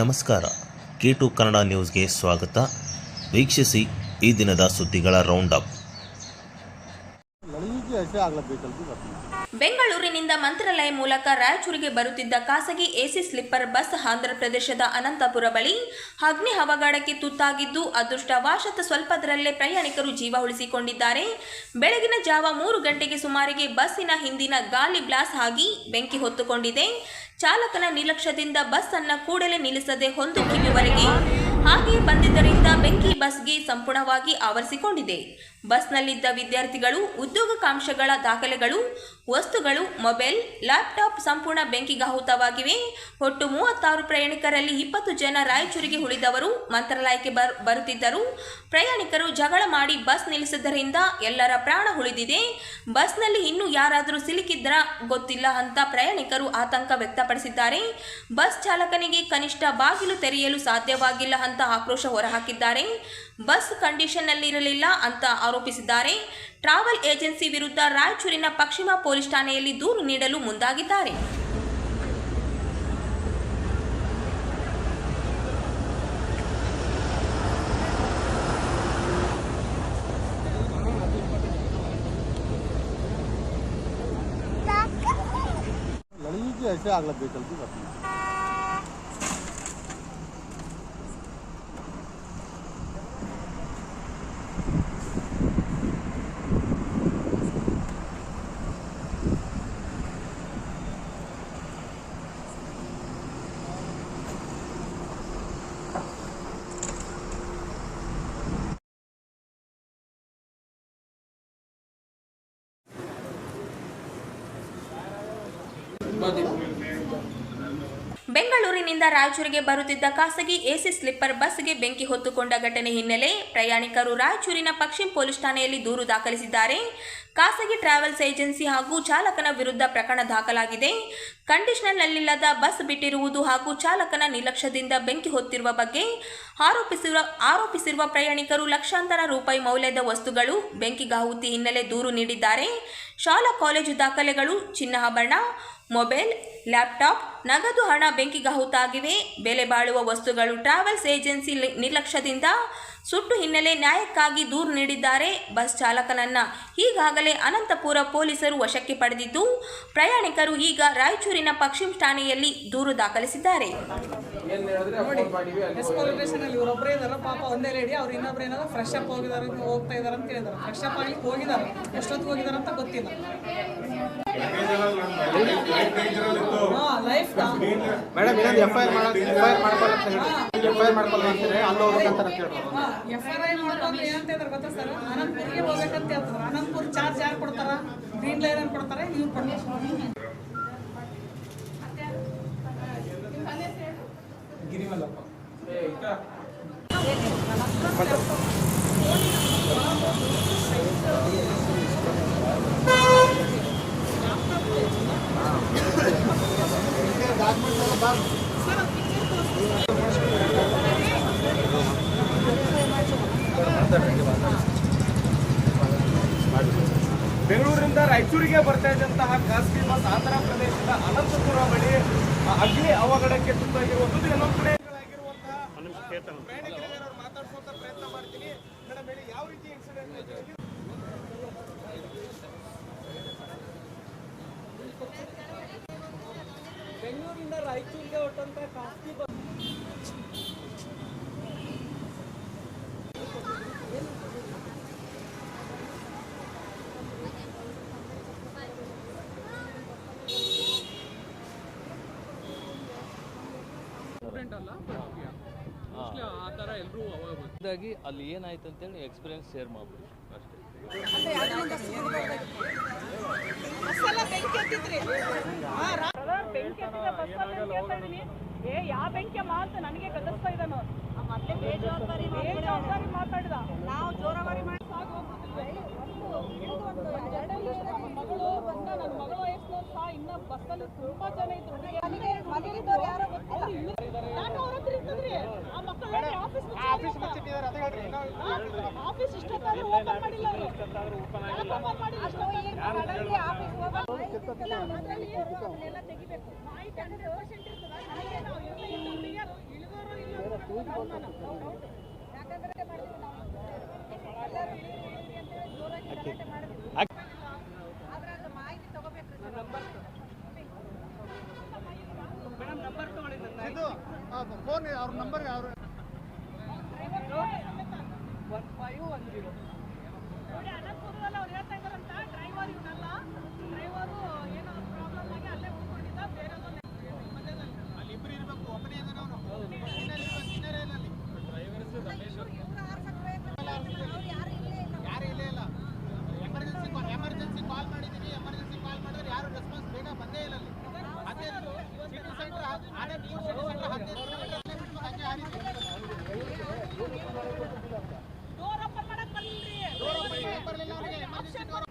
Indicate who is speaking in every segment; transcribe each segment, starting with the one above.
Speaker 1: ನಮಸ್ಕಾರ. K to Kannada ನ್ಯೂಸ್ಗೆ ಸ್ವಾಗತ. ವೀಕ್ಷಿಸಿ ಈ ದಿನದ ಸುದ್ದಿಗಳ ರೌಂಡ್ ಅಪ್
Speaker 2: ಬೆಂಗಳೂರಿನಿಂದ ಮಂತ್ರಾಲಯ ಮೂಲಕ ರಾಯಚೂರಿಗೆ ಬರುತ್ತಿದ್ದ ಖಾಸಗಿ ಎಸಿ ಸ್ಲಿಪ್ಪರ್ ಬಸ್ ಆಂಧ್ರಪ್ರದೇಶದ ಅನಂತಪುರ ಬಳಿ ಅಗ್ನಿ ಅವಘಾಡಕ್ಕೆ ತುತ್ತಾಗಿದ್ದು ಅದೃಷ್ಟವಾಶತ್ ಸ್ವಲ್ಪದರಲ್ಲೇ ಪ್ರಯಾಣಿಕರು ಜೀವ ಉಳಿಸಿಕೊಂಡಿದ್ದಾರೆ. ಬೆಳಗಿನ ಜಾವ ಮೂರು ಗಂಟೆಗೆ ಸುಮಾರಿಗೆ ಬಸ್ಸಿನ ಹಿಂದಿನ ಗಾಲಿ ಬ್ಲಾಸ್ ಆಗಿ ಬೆಂಕಿ ಹೊತ್ತುಕೊಂಡಿದೆ. ಚಾಲಕನ ನಿರ್ಲಕ್ಷ್ಯದಿಂದ ಬಸ್ ಅನ್ನ ಕೂಡಲೇ ನಿಲ್ಲಿಸದೆ ಹೊಂದು ಕಿವಿವರೆಗೆ ಹಾಗೆ ಬಂದಿದ್ದರಿಂದ ಬೆಂಕಿ ಬಸ್ಗೆ ಸಂಪೂರ್ಣವಾಗಿ ಆವರಿಸಿಕೊಂಡಿದೆ. ಬಸ್ನಲ್ಲಿದ್ದ ವಿದ್ಯಾರ್ಥಿಗಳು ಉದ್ಯೋಗಾಕಾಂಕ್ಷಗಳ ದಾಖಲೆಗಳು ವಸ್ತುಗಳು, ಮೊಬೈಲ್, ಲ್ಯಾಪ್ಟಾಪ್ ಸಂಪೂರ್ಣ ಬೆಂಕಿಗಾಹುತವಾಗಿವೆ. ಒಟ್ಟು ಮೂವತ್ತಾರು ಪ್ರಯಾಣಿಕರಲ್ಲಿ ಇಪ್ಪತ್ತು ಜನ ರಾಯಚೂರಿಗೆ ಉಳಿದವರು ಮಂತ್ರಾಲಯಕ್ಕೆ ಬರ್, ಬರುತ್ತಿದ್ದರು. ಪ್ರಯಾಣಿಕರು ಜಗಳ ಮಾಡಿ ಬಸ್ ನಿಲ್ಲಿಸಿದ್ದರಿಂದ ಎಲ್ಲರ ಪ್ರಾಣ ಉಳಿದಿದೆ. ಬಸ್ನಲ್ಲಿ ಇನ್ನೂ ಯಾರಾದರೂ ಸಿಲುಕಿದ್ರ ಗೊತ್ತಿಲ್ಲ ಅಂತ ಪ್ರಯಾಣಿಕರು ಆತಂಕ ವ್ಯಕ್ತಪಡಿಸಿದ್ದಾರೆ. ಬಸ್ ಚಾಲಕನಿಗೆ ಕನಿಷ್ಠ ಬಾಗಿಲು ತೆರೆಯಲು ಸಾಧ್ಯವಾಗಿಲ್ಲ ಅಂತ ಆಕ್ರೋಶ ಹೊರಹಾಕಿದ್ದಾರೆ. ಬಸ್ ಕಂಡೀಷನ್ನಲ್ಲಿರಲಿಲ್ಲ ಅಂತ ಆರೋಪಿಸಿದ್ದಾರೆ ಟ್ರಾವೆಲ್ ಏಜೆನ್ಸಿ ವಿರುದ್ಧ ರಾಯಚೂರಿನ ಪಶ್ಚಿಮ ಪೊಲೀಸ್ ಠಾಣೆಯಲ್ಲಿ ದೂರು ನೀಡಲು ಮುಂದಾಗಿದ್ದಾರೆ
Speaker 3: लड़की की ऐसे आग लग गई चलती
Speaker 2: ಬೆಂಗಳೂರಿನಿಂದ ರಾಯಚೂರಿಗೆ ಬರುತ್ತಿದ್ದ ಖಾಸಗಿ ಎಸಿ ಸ್ಲಿಪ್ಪರ್ ಬಸ್ಗೆ ಬೆಂಕಿ ಹೊತ್ತುಕೊಂಡ ಘಟನೆ ಹಿನ್ನೆಲೆ ಪ್ರಯಾಣಿಕರು ರಾಯಚೂರಿನ ಪಶ್ಚಿಮ ಪೊಲೀಸ್ ಠಾಣೆಯಲ್ಲಿ ದೂರು ದಾಖಲಿಸಿದ್ದಾರೆ. ಖಾಸಗಿ ಟ್ರಾವೆಲ್ಸ್ ಏಜೆನ್ಸಿ ಹಾಗೂ ಚಾಲಕನ ವಿರುದ್ಧ ಪ್ರಕರಣ ದಾಖಲಾಗಿದೆ. ಕಂಡೀಷನ್ನಲ್ಲಿಲ್ಲದ ಬಸ್ ಬಿಟ್ಟಿರುವುದು ಹಾಗೂ ಚಾಲಕನ ನಿರ್ಲಕ್ಷ್ಯದಿಂದ ಬೆಂಕಿ ಹೊತ್ತಿರುವ ಬಗ್ಗೆ ಆರೋಪಿಸಿರುವ ಆರೋಪಿಸಿರುವ ಪ್ರಯಾಣಿಕರು ಲಕ್ಷಾಂತರ ರೂಪಾಯಿ ಮೌಲ್ಯದ ವಸ್ತುಗಳು ಬೆಂಕಿಗಾಹುತಿ ಹಿನ್ನೆಲೆ ದೂರು ನೀಡಿದ್ದಾರೆ. ಶಾಲಾ ಕಾಲೇಜು ದಾಖಲೆಗಳು ಚಿನ್ನಾಭರಣ ಮೊಬೈಲ್ ಲ್ಯಾಪ್ಟಾಪ್ ನಗದು ಹಣ ಬೆಂಕಿಗಾಹುತಾಗಿವೆ ಬೆಲೆ ಬಾಳುವ ವಸ್ತುಗಳು ಟ್ರಾವೆಲ್ಸ್ ಏಜೆನ್ಸಿ ನಿರ್ಲಕ್ಷ್ಯದಿಂದ ಸುಟ್ಟು ಹಿನ್ನೆಲೆ ನ್ಯಾಯಕ್ಕಾಗಿ ದೂರು ನೀಡಿದ್ದಾರೆ ಬಸ್ ಚಾಲಕನನ್ನ. ಈಗಾಗಲೇ ಅನಂತಪುರ ಪೊಲೀಸರು ವಶಕ್ಕೆ ಪಡೆದಿದ್ದು ಪ್ರಯಾಣಿಕರು ಈಗ ರಾಯಚೂರಿನ ಪಶ್ಚಿಮ ಠಾಣೆಯಲ್ಲಿ ದೂರು ದಾಖಲಿಸಿದ್ದಾರೆ.
Speaker 4: ಪಾಪ ಒಂದೇ ಲೇಡಿ ಅವ್ರು ಇನ್ನೊಬ್ರು ಏನಾದ್ರು ಫ್ರೆಶ್ ಅಪ್ ಹೋಗಿದಾರೆ ಹೋಗ್ತಾ ಇದಾರೆ ಅಂತ ಹೇಳಿದಾರೆ. ಫ್ರೆಶ್ ಅಪ್ ಆಗ್ಲಿಕ್ಕೆ ಹೋಗಿದಾರೆ. ಎಷ್ಟೊತ್ತಿಗೆ ಹೋಗಿದಾರೆ ಅಂತ ಗೊತ್ತಿಲ್ಲ. ಹಾ ಲೈಫ್
Speaker 3: ಮೇಡಮ್ ಇನ್ನೊಂದು ಎಫ್ ಐ ಆರ್ ಮಾಡ ಎಫ್ ಐ ಆರ್ ಮಾಡ್ಕೊಳ್ಳಿ ಎಫ್ ಐ ಆರ್ ಮಾಡ್ಕೊಳ್ಳ ಅಂತಾರೆ ಅಲ್ಲಿ ಹೋಗ್ಬೇಕಂತ ಕೇಳ್ಬೋದು
Speaker 4: ಹಾ ಆರ್ ಐ ಮಾಡೋದು ಏನಂತ ಗೊತ್ತಾ ಸರ್? ಅನಂತಪುರ್ಗೆ ಹೋಗ್ಬೇಕಂತ ಹೇಳ್ತಾರೆ. ಅನಂತಪುರ್ ಚಾರ್ಜ್ ಯಾರು ಕೊಡ್ತಾರ? ಗ್ರೀನ್ ಲೈನ್ ಕೊಡ್ತಾರೆ, ಇವ್ರು ಕೊಡ್ತಾರೆ.
Speaker 5: ಬೆಂಗಳೂರಿನಿಂದ ರಾಯಚೂರಿಗೆ ಬರ್ತಾ ಇದ್ದಂತಹ ಖಾಸಗಿ ಬಸ್ ಆಂಧ್ರ ಪ್ರದೇಶದ ಅನಂತಪುರ ಬಳಿ ಅಗ್ನಿ ಅವಘಡಕ್ಕೆ ತುತ್ತಾಗಿರುವಂಥದ್ದು ಇನ್ನೊಂದು ಕಡೆ ಮಾತಾಡ್ಸುವಂತ ಪ್ರಯತ್ನ ಮಾಡ್ತೀನಿ. ಮೇಡಮ್ ಹೇಳಿ ಯಾವ ರೀತಿ ಇನ್ಸಿಡೆಂಟ್ ಆಗಿದೆ
Speaker 4: ಬೆಂಗಳೂರಿಂದ ರಾಯಚೂರಿಗೆ ಹೊಟ್ಟಂತ ಖಾಸಗಿ ಬಸ್
Speaker 6: ಇದಾಗಿ ಅಲ್ಲಿ ಏನಾಯ್ತು ಅಂತೇಳಿ ಎಕ್ಸ್ಪೀರಿಯನ್ಸ್ ಶೇರ್ ಮಾಡ್ಬಿಡಿ. ಅಷ್ಟೇ.
Speaker 7: ಬೆಂಕಿ ಏ ಯಾವ ಬೆಂಕಿಯಮ್ಮ ಮಾತು ನನಗೆ ಕಲಿಸ್ತಾ ಇದ್ದಾನು. ಮತ್ತೆ ಬೇಜವಾಬ್ದಾರಿ ಬೇಜವಾಬ್ದಾರಿ ಮಾತಾಡಿದ. ನಾವು ಜೋರವಾರಿ ಮಾಡಿ ಸಾಕು. ಮಗಳು ಬಂದ ನನ್ನ ಮಗಳ ವಯಸ್ಸಿನವ್ರು ಸಹ ಇನ್ನ ಬಸ್ಸಲ್ಲಿ ತುಂಬಾ ಜನ ಇದ್ರು. ಮನೆಗಿದ್ದವ್ರು ಯಾರೋ ಗೊತ್ತಿಲ್ಲ ಯಾಕೆ ಅವ್ರ ಹತ್ರ ಇರ್ತದ್ರಿ ಆ ಮಕ್ಕಳು ಆಫೀಸ್ ಆಫೀಸ್ ಇಷ್ಟೊತ್ತಾದ್ರೂ ಓಪನ್ ಮಾಡಿಲ್ಲ ಅವರು ಓಪನ್ ಮಾಡಿಲ್ಲ ಅಷ್ಟೊತ್ತಿಗೆ ಆಫೀಸ್ ಓಪನ್ ಅದ್ರಲ್ಲಿ ಎಲ್ಲ ತೆಗಿಬೇಕು ಮಾಹಿತಿ ಹಂಡ್ರೆಡ್ ಪರ್ಸೆಂಟ್ ಇರ್ತದ ನನಗೆ ನಾವು ಇಳಿದು
Speaker 4: ಹೋಗೋರು ಇಲ್ಲಿ ಹೋಗೋರು ಅನುಮಾನ. ಹೌದು. ಯಾಕಂದ್ರೆ ಮಾಡಿದ್ವಿ ನಾವು. ಎಲ್ಲರೂ ಇಳೀರಿ, ಇಳೀರಿ ಅಂತೇಳಿ ಜೋರಾಗಿ ಗಲಾಟೆ ಮಾಡಿದ್ವಿ. ಆದ್ರೆ ಅದು ಮಾಹಿತಿ ತಗೋಬೇಕು
Speaker 3: ಇದು ಫೋನ್ ಅವ್ರ ನಂಬರ್ ಅವ್ರ
Speaker 4: ನೋಡಿ ಅನಂತಪುರದಲ್ಲಿ ಅವ್ರು ಹೇಳ್ತಾ ಇದ್ದಾರಂತ ಡ್ರೈವರ್ ಇವನಲ್ಲ ಡ್ರೈವರು ಏನೋ ಪ್ರಾಬ್ಲಮ್ ಆಗಿ ಅಲ್ಲೇ ಉಳ್ಕೊಂಡಿದ್ದ ಬೇರೆ
Speaker 3: ಅಲ್ಲಿ ಇಬ್ರು ಇರ್ಬೇಕು ಒಬ್ಬನೇ ಇದ್ದಾನೆ ಅವನು ಯಾರು ಇಲ್ಲೇ ಇಲ್ಲ ಎಮರ್ಜೆನ್ಸಿ ಎಮರ್ಜೆನ್ಸಿ ಕಾಲ್ ಮಾಡಿದೀನಿ ಎಮರ್ಜೆನ್ಸಿ ಕಾಲ್ ಮಾಡಿದ್ರೆ ಯಾರು ರೆಸ್ಪಾನ್ಸ್ ಬೇಗ ಬಂದೇ ಇಲ್ಲ ಅಲ್ಲಿ ಹದಿನೈದು ಸಿಟಿ ಸೆಂಟರ್ ಆಡೇ ನೀವು ಸಿಟಿ ಸೆಂಟರ್ ಹದಿನೈದು ಕಿಲೋಮೀಟರ್ ಬಿಟ್ಟು ಹಂಗೆ ಹಾರಿದ್ವಿ
Speaker 4: ಡೋರ್ ಓಪನ್ ಮಾಡಕ್ ಬರ್ಲಿಲ್ರಿ
Speaker 3: ಬರಲಿಲ್ಲ ಅವರಿಗೆ ಎಮರ್ಜೆನ್ಸಿ ಡೋರ್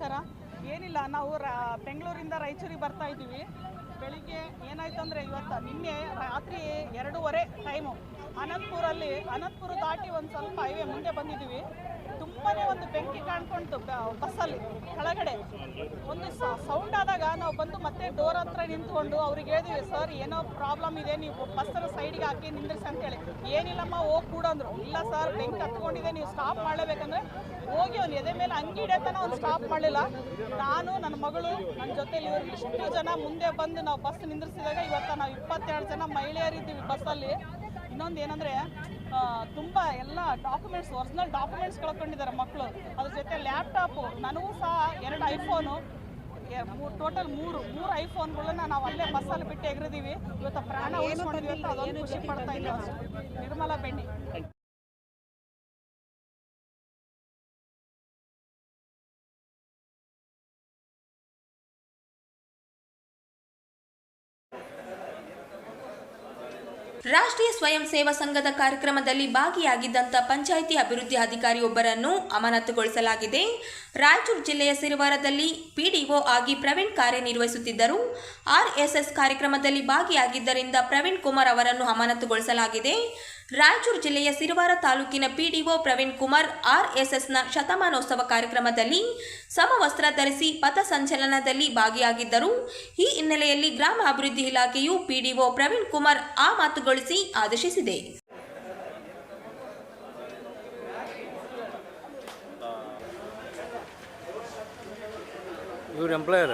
Speaker 4: ನಮಸ್ಕಾರ ಏನಿಲ್ಲ, ನಾವು ರಾ- ಬೆಂಗಳೂರಿಂದ ರಾಯಚೂರಿಗೆ ಬರ್ತಾ ಇದ್ದೀವಿ. ಬೆಳಿಗ್ಗೆ ಏನಾಯ್ತು ಅಂದರೆ ಇವತ್ತು ನಿನ್ನೆ ರಾತ್ರಿ ಎರಡೂವರೆ ಟೈಮು ಅನಂತಪುರಲ್ಲಿ, ಅನಂತಪುರ ದಾಟಿ ಒಂದು ಸ್ವಲ್ಪ ಹೈವೇ ಮುಂದೆ ಬಂದಿದ್ದೀವಿ. ತುಂಬಾ ಒಂದು ಬೆಂಕಿ ಕಾಣ್ಕೊಂಡು ಬಸ್ಸಲ್ಲಿ ಕೆಳಗಡೆ ಒಂದು ಸೌಂಡ್ ಆದಾಗ ನಾವು ಬಂದು ಮತ್ತೆ ಡೋರ್ ಹತ್ರ ನಿಂತ್ಕೊಂಡು ಅವ್ರಿಗೆ ಹೇಳಿದ್ವಿ ಸರ್ ಏನೋ ಪ್ರಾಬ್ಲಮ್ ಇದೆ, ನೀವು ಬಸ್ಸನ್ನು ಸೈಡ್ಗೆ ಹಾಕಿ ನಿಂದ್ರಿಸಿ ಅಂತೇಳಿ. ಏನಿಲ್ಲಮ್ಮ, ಹೋಗಿ ಕೂಡಂದ್ರು ಇಲ್ಲ ಸರ್ ಬೆಂಕಿ ಹತ್ಕೊಂಡಿದೆ, ನೀವು ಸ್ಟಾಪ್ ಮಾಡಲೇಬೇಕಂದ್ರೆ ಹೋಗಿ ಅವ್ನು ಎದೆ ಮೇಲೆ ಅಂಗಿ ಹಿಡಿಯತನ ಅವ್ನು ಸ್ಟಾಪ್ ಮಾಡಲಿಲ್ಲ. ನಾನು ನನ್ನ ಮಗಳು ನನ್ನ ಜೊತೆಲಿ ಇವರು ಇಷ್ಟು ಜನ ಮುಂದೆ ಬಂದು ನಾವು ಬಸ್ ನಿಂದ್ರಿಸಿದಾಗ ಇವತ್ತು ನಾವು ಇಪ್ಪತ್ತೆರಡು ಜನ ಮಹಿಳೆಯರಿದ್ದೀವಿ ಬಸ್ಸಲ್ಲಿ. ಇನ್ನೊಂದು ಏನಂದರೆ ತುಂಬ ಎಲ್ಲ ಡಾಕ್ಯುಮೆಂಟ್ಸ್ ಒರಿಜಿನಲ್ ಡಾಕ್ಯುಮೆಂಟ್ಸ್ ಕಳ್ಕೊಂಡಿದ್ದಾರೆ ಮಕ್ಕಳು ಅದ್ರ ಜೊತೆ ಲ್ಯಾಪ್ಟಾಪು ನನಗೂ ಸಹ ಎರಡು ಐಫೋನು ಟೋಟಲ್ ಮೂರು ಮೂರು ಐಫೋನ್ಗಳನ್ನ ನಾವು ಅಲ್ಲೇ ಬಸ್ಸಲ್ಲಿ ಬಿಟ್ಟು ಎಗರಿದೀವಿ. ಇವತ್ತು ಪ್ರಾಣ ಉಳಿಸ್ಕೊಂಡಿದ್ವಿ ಅಂತ ಅದೊಂದು ಖುಷಿ ಪಡ್ತಾ ಇದ್ದೀವಿ. ನಿರ್ಮಲಾ ಬೆಣ್ಣಿ.
Speaker 2: ರಾಷ್ಟ್ರೀಯ ಸ್ವಯಂ ಸೇವಾ ಸಂಘದ ಕಾರ್ಯಕ್ರಮದಲ್ಲಿ ಭಾಗಿಯಾಗಿದ್ದಂಥ ಪಂಚಾಯಿತಿ ಅಭಿವೃದ್ಧಿ ಅಧಿಕಾರಿಯೊಬ್ಬರನ್ನು ಅಮಾನತುಗೊಳಿಸಲಾಗಿದೆ. ರಾಯಚೂರು ಜಿಲ್ಲೆಯ ಸಿರಿವಾರದಲ್ಲಿ ಪಿಡಿಒ ಆಗಿ ಪ್ರವೀಣ್ ಕಾರ್ಯನಿರ್ವಹಿಸುತ್ತಿದ್ದರು. ಆರ್ಎಸ್ಎಸ್ ಕಾರ್ಯಕ್ರಮದಲ್ಲಿ ಭಾಗಿಯಾಗಿದ್ದರಿಂದ ಪ್ರವೀಣ್ ಕುಮಾರ್ ಅವರನ್ನು ಅಮಾನತುಗೊಳಿಸಲಾಗಿದೆ. ರಾಯಚೂರು ಜಿಲ್ಲೆಯ ಸಿರುವಾರ ತಾಲೂಕಿನ ಪಿಡಿಒ ಪ್ರವೀಣ್ ಕುಮಾರ್ ಆರ್ಎಸ್ಎಸ್ನ ಶತಮಾನೋತ್ಸವ ಕಾರ್ಯಕ್ರಮದಲ್ಲಿ ಸಮವಸ್ತ್ರ ಧರಿಸಿ ಪಥಸಂಚಲನದಲ್ಲಿ ಭಾಗಿಯಾಗಿದ್ದರು. ಈ ಹಿನ್ನೆಲೆಯಲ್ಲಿ ಗ್ರಾಮ ಅಭಿವೃದ್ಧಿ ಇಲಾಖೆಯು ಪಿಡಿಒ ಪ್ರವೀಣ್ ಕುಮಾರ್ ಆ ಮಾತುಗೊಳಿಸಿ ಆದೇಶಿಸಿದೆ.
Speaker 6: Employer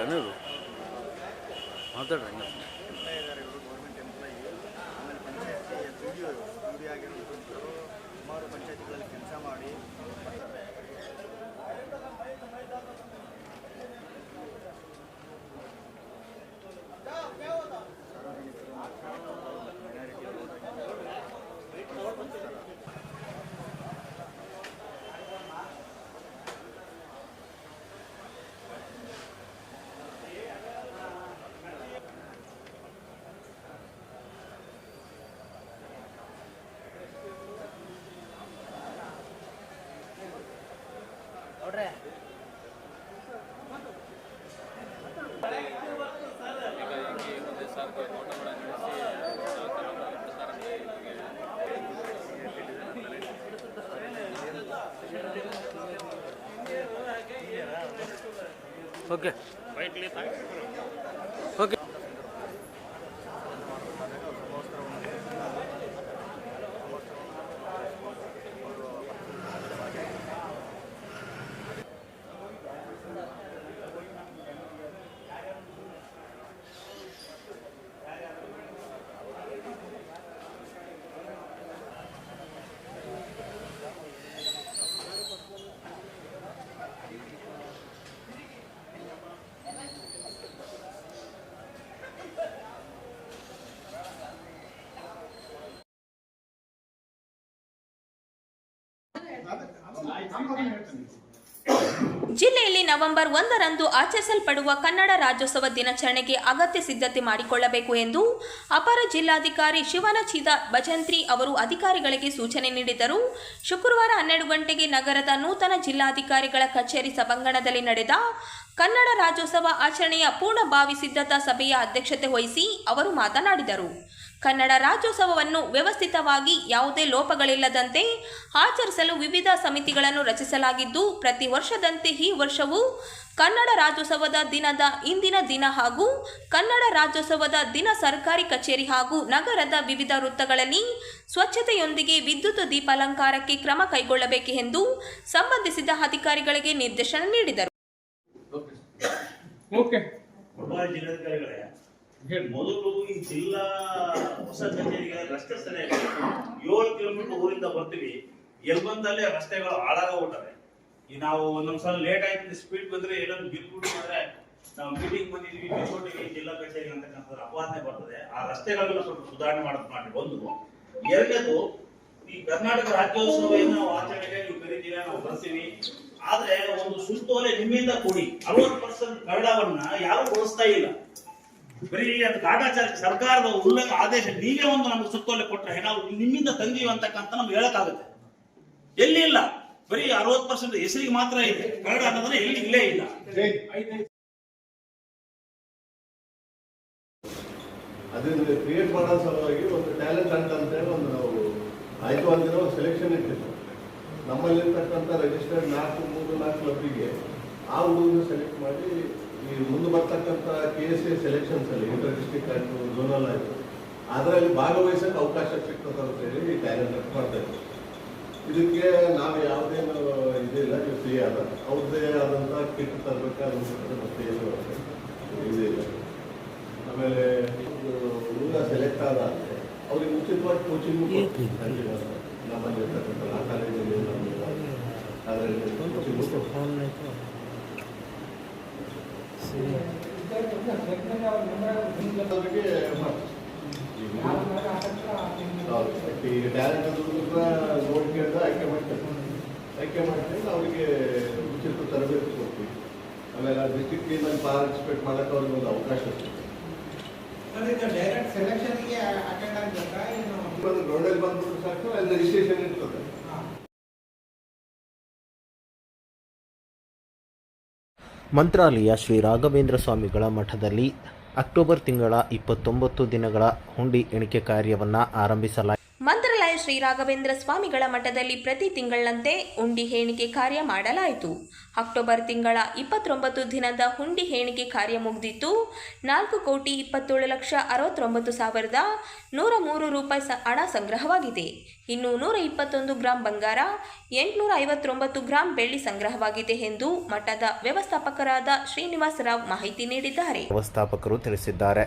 Speaker 3: okay.
Speaker 2: ಜಿಲ್ಲೆಯಲ್ಲಿ ನವೆಂಬರ್ ಒಂದರಂದು ಆಚರಿಸಲ್ಪಡುವ ಕನ್ನಡ ರಾಜ್ಯೋತ್ಸವ ದಿನಾಚರಣೆಗೆ ಅಗತ್ಯ ಸಿದ್ಧತೆ ಮಾಡಿಕೊಳ್ಳಬೇಕು ಎಂದು ಅಪರ ಜಿಲ್ಲಾಧಿಕಾರಿ ಶಿವನಚಿದ ಭಜಂತ್ರಿ ಅವರು ಅಧಿಕಾರಿಗಳಿಗೆ ಸೂಚನೆ ನೀಡಿದರು. ಶುಕ್ರವಾರ ಹನ್ನೆರಡು ಗಂಟೆಗೆ ನಗರದ ನೂತನ ಜಿಲ್ಲಾಧಿಕಾರಿಗಳ ಕಚೇರಿ ಸಭಾಂಗಣದಲ್ಲಿ ನಡೆದ ಕನ್ನಡ ರಾಜ್ಯೋತ್ಸವ ಆಚರಣೆಯ ಪೂರ್ಣಭಾವಿ ಸಿದ್ಧತಾ ಸಭೆಯ ಅಧ್ಯಕ್ಷತೆ ವಹಿಸಿ ಅವರು ಮಾತನಾಡಿದರು. ಕನ್ನಡ ರಾಜ್ಯೋತ್ಸವವನ್ನು ವ್ಯವಸ್ಥಿತವಾಗಿ ಯಾವುದೇ ಲೋಪಗಳಿಲ್ಲದಂತೆ ಆಚರಿಸಲು ವಿವಿಧ ಸಮಿತಿಗಳನ್ನು ರಚಿಸಲಾಗಿದ್ದು ಪ್ರತಿ ವರ್ಷದಂತೆ ಈ ವರ್ಷವೂ ಕನ್ನಡ ರಾಜ್ಯೋತ್ಸವದ ದಿನದ ಇಂದಿನ ದಿನ ಹಾಗೂ ಕನ್ನಡ ರಾಜ್ಯೋತ್ಸವದ ದಿನ ಸರ್ಕಾರಿ ಕಚೇರಿ ಹಾಗೂ ನಗರದ ವಿವಿಧ ವೃತ್ತಗಳಲ್ಲಿ ಸ್ವಚ್ಛತೆಯೊಂದಿಗೆ ವಿದ್ಯುತ್ ದೀಪಾಲಂಕಾರಕ್ಕೆ ಕ್ರಮ ಕೈಗೊಳ್ಳಬೇಕು ಎಂದು ಸಂಬಂಧಿಸಿದ ಅಧಿಕಾರಿಗಳಿಗೆ ನಿರ್ದೇಶನ ನೀಡಿದರು.
Speaker 5: ಓಕೆ
Speaker 8: ಒಬ್ಬ ಜಿಲ್ಲಾಧಿಕಾರಿಗಳೇ ಮೊದಲು ಈ ಜಿಲ್ಲಾ ಹೊಸ ಕಚೇರಿಗೆ ರಸ್ತೆ ಸರಿ ಏಳು ಕಿಲೋಮೀಟರ್ ಊರಿಂದ ಬರ್ತೀವಿ. ಎಲ್ಬಂದಲ್ಲೇ ರಸ್ತೆಗಳು ಹಾಳಾಗೋಗ್ಬಿಟ್ಟವೆ ಈ ನಾವು ಒಂದೊಂದ್ಸಲ ಲೇಟ್ ಆಯ್ತು ಸ್ಪೀಡ್ ಬಂದ್ರೆ ಎಲ್ಲೊಂದು ಬಿಲ್ಬಿಟ್ಟು ಅಂದ್ರೆ ನಾವು ಮೀಟಿಂಗ್ ಬಂದಿದ್ವಿ ಬಿಲ್ಕೊಟ್ಟಿವಿ ಜಿಲ್ಲಾ ಕಚೇರಿ ಅಂತಕ್ಕಂಥ ಅಪವಾದನೆ ಬರ್ತದೆ. ಆ ರಸ್ತೆಗಳನ್ನ ಸ್ವಲ್ಪ ಸುಧಾರಣೆ ಮಾಡೋದು ಮಾಡಿ ಒಂದು ಎರಡನೇದು ಈ ಕರ್ನಾಟಕ ರಾಜ್ಯೋತ್ಸವ ಏನು ನಾವು ಆಚರಣೆಗೆ ನೀವು ಕರೀತೀರಾ, ನಾವು ಬರ್ತೀವಿ. ಆದ್ರೆ ಒಂದು ಸುತ್ತೋಲೆ ನಿಮ್ಮಿಂದ ಕೂಡಿ ಅರವತ್ತು ಪರ್ಸೆಂಟ್ ಕನ್ನಡವನ್ನ ಯಾರು ಬಳಸ್ತಾ ಇಲ್ಲ. ಬರೀ ಅದು ಕಾಟಾಚಾರ ಸರ್ಕಾರದ ಉಲ್ಲಂಘ ಆದೇಶ ನೀವೇ ಒಂದು ನಮ್ಗೆ ಸುತ್ತೋಲೆ ಕೊಟ್ಟರೆ ನಾವು ನಿಮ್ಮಿಂದ ತಂದೀವಿ ಅಂತಕ್ಕಂಥ ನಮ್ಗೆ ಹೇಳಕ್ಕಾಗುತ್ತೆ. ಎಲ್ಲಿ ಇಲ್ಲ? ಬರೀ ಅರವತ್ತು ಪರ್ಸೆಂಟ್ ಹೆಸರಿಗೆ ಮಾತ್ರ ಇದೆ. ಕನ್ನಡ ಅನ್ನೋದ್ರೆ ಎಲ್ಲಿ ಇಲ್ಲೇ ಇಲ್ಲ.
Speaker 9: ಅದರಿಂದ ಕ್ರಿಯೇಟ್ ಮಾಡೋ ಸಲುವಾಗಿ ಒಂದು ಟ್ಯಾಲೆಂಟ್ ಅಂತ ಅಂತೇಳಿ ಒಂದು ನಾವು ಆಗಿರೋ ಒಂದು ಸೆಲೆಕ್ಷನ್ ಇಟ್ಟಿದ್ದು ನಮ್ಮಲ್ಲಿರ್ತಕ್ಕಂಥ ರಿಜಿಸ್ಟರ್ಡ್ ನಾಲ್ಕು, ಮೂರು, ನಾಲ್ಕು ಕ್ಲಬ್ಬಿಗೆ ಆ ಹುಡುಗನ ಸೆಲೆಕ್ಟ್ ಮಾಡಿ ಈ ಮುಂದೆ ಬರ್ತಕ್ಕಂಥ ಕೆ ಎಸ್ ಎ ಸೆಲೆಕ್ಷನ್ಸ್ ಅಲ್ಲಿ ಇಂಟರ್ ಡಿಸ್ಟ್ರಿಕ್ಟ್ ಆಯಿತು ಝೋನಲ್ ಆಯಿತು ಅದರಲ್ಲಿ ಭಾಗವಹಿಸಕ್ಕೆ ಅವಕಾಶ ಸಿಗ್ತದೆ ಅಂತ ಹೇಳಿ ಈ ಟ್ಯಾಲೆಂಟ್ ಮಾಡ್ತಾ ಇದ್ದೀವಿ ಇದಕ್ಕೆ ನಾವು ಯಾವುದೇನು ಇದಿಲ್ಲ ನೀವು ಫ್ರೀ ಆದ ಅವ್ರದ್ದೇ ಆದಂಥ ಕಿಟ್ ತರಬೇಕಾದ್ರೆ ಮತ್ತೆ ಏನು ಇಲ್ಲ ಆಮೇಲೆ ಹುಡುಗ ಸೆಲೆಕ್ಟ್ ಆದ ಅವ್ರಿಗೆ ಉಚಿತವಾಗಿ ಕೋಚಿಂಗ್ ನಮ್ಮಲ್ಲಿ ಇರ್ತಕ್ಕಂಥ ಆ ಕಾಲೇಜಲ್ಲಿ ಅದರಲ್ಲಿ ಕೋಚಿಂಗ್. ಈಗ ಟ್ಯಾಲೆಂಟ್ ಹುಡುಗರ ಕೇಳಿದ್ರೆ ಆಯ್ಕೆ ಮಾಡ್ತಾರೆ ಆಯ್ಕೆ ಮಾಡ್ಕೊಂಡು ಅವರಿಗೆ ಉಚಿತ ತರಬೇತಿ ಕೊಡ್ತೀವಿ ಆಮೇಲೆ ಡಿಸ್ಟಿಕ್ ಟೀಮಲ್ಲಿ ಪಾರ್ಟಿಸಿಪೇಟ್ ಮಾಡೋಕೆ ಅವ್ರಿಗೆ ಒಂದು ಅವಕಾಶ ಸಿಗ್ತದೆ
Speaker 3: ಡೈರೆಕ್ಟ್ ಸೆಲೆಕ್ಷನ್ಗೆ ಅಟೆಂಡ್ ಆಗ್ಬೇಕಾ
Speaker 9: ಗ್ರೌಂಡಲ್ಲಿ ಬಂದ್ಬಿಟ್ಟು ಸಾಕು ಅಲ್ಲಿ ರಿಜಿಸ್ಟ್ರೇಷನ್ ಇರ್ತದೆ.
Speaker 1: ಮಂತ್ರಾಲಯ ಶ್ರೀ ರಾಘವೇಂದ್ರ ಸ್ವಾಮಿಗಳ ಮಠದಲ್ಲಿ ಅಕ್ಟೋಬರ್ ತಿಂಗಳ ಇಪ್ಪತ್ತೊಂಬತ್ತು ದಿನಗಳ ಹುಂಡಿ ಎಣಿಕೆ ಕಾರ್ಯವನ್ನು ಆರಂಭಿಸಲಾಗಿದೆ.
Speaker 2: ಶ್ರೀ ರಾಘವೇಂದ್ರ ಸ್ವಾಮಿಗಳ ಮಠದಲ್ಲಿ ಪ್ರತಿ ತಿಂಗಳಂತೆ ಹುಂಡಿ ಹೇಣಿಕೆ ಕಾರ್ಯ ಮಾಡಲಾಯಿತು. ಅಕ್ಟೋಬರ್ ತಿಂಗಳ ಇಪ್ಪತ್ತೊಂಬತ್ತು ದಿನದ ಹುಂಡಿ ಹೇಣಿಕೆ ಕಾರ್ಯ ಮುಗಿದಿತ್ತು ನಾಲ್ಕು ಕೋಟಿ ಇಪ್ಪತ್ತೇಳು ಲಕ್ಷ ಅರವತ್ತೊಂಬತ್ತು ಸಾವಿರದ ನೂರ ಮೂರು ರೂಪಾಯಿ ಹಣ ಸಂಗ್ರಹವಾಗಿದೆ. ಇನ್ನು ನೂರ ಇಪ್ಪತ್ತೊಂದು ಗ್ರಾಂ ಬಂಗಾರ, ಎಂಟುನೂರ ಐವತ್ತೊಂಬತ್ತು ಗ್ರಾಂ ಬೆಳ್ಳಿ ಸಂಗ್ರಹವಾಗಿದೆ ಎಂದು ಮಠದ ವ್ಯವಸ್ಥಾಪಕರಾದ ಶ್ರೀನಿವಾಸ ರಾವ್ ಮಾಹಿತಿ ನೀಡಿದ್ದಾರೆ.
Speaker 1: ವ್ಯವಸ್ಥಾಪಕರು ತಿಳಿಸಿದ್ದಾರೆ.